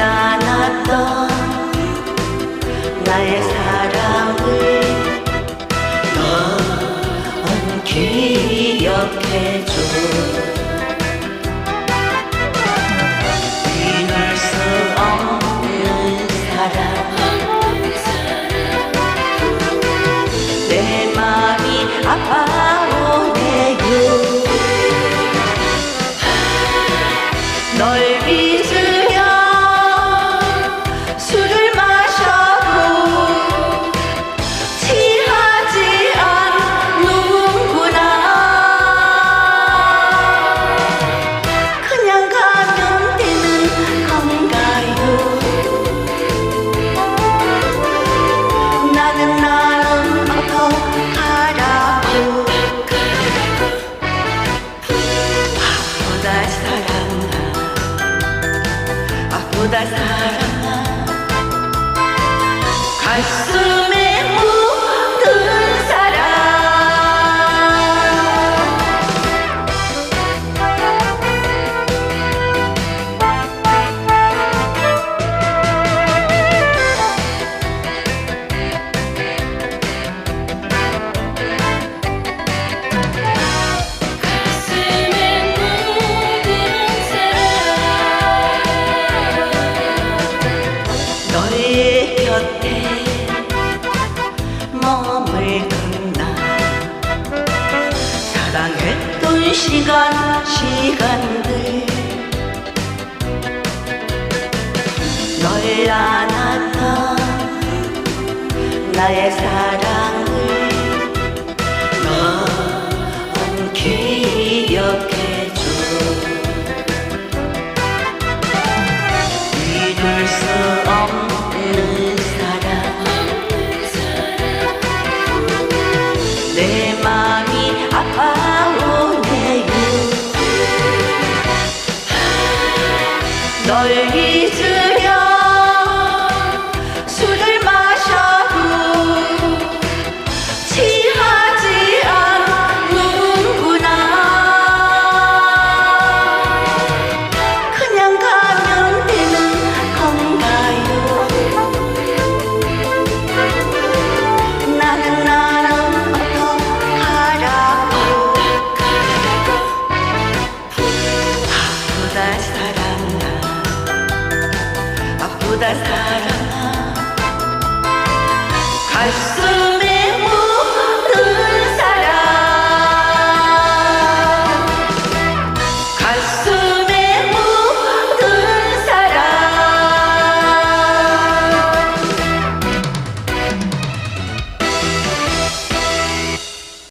않았던 나의 사랑을 넌 기억해줘. 믿을 수 없는 사랑. 내 마음이 아파오네요 널 시간 시간들. 널 안았던 나의 사랑. 너의 이제 갈수록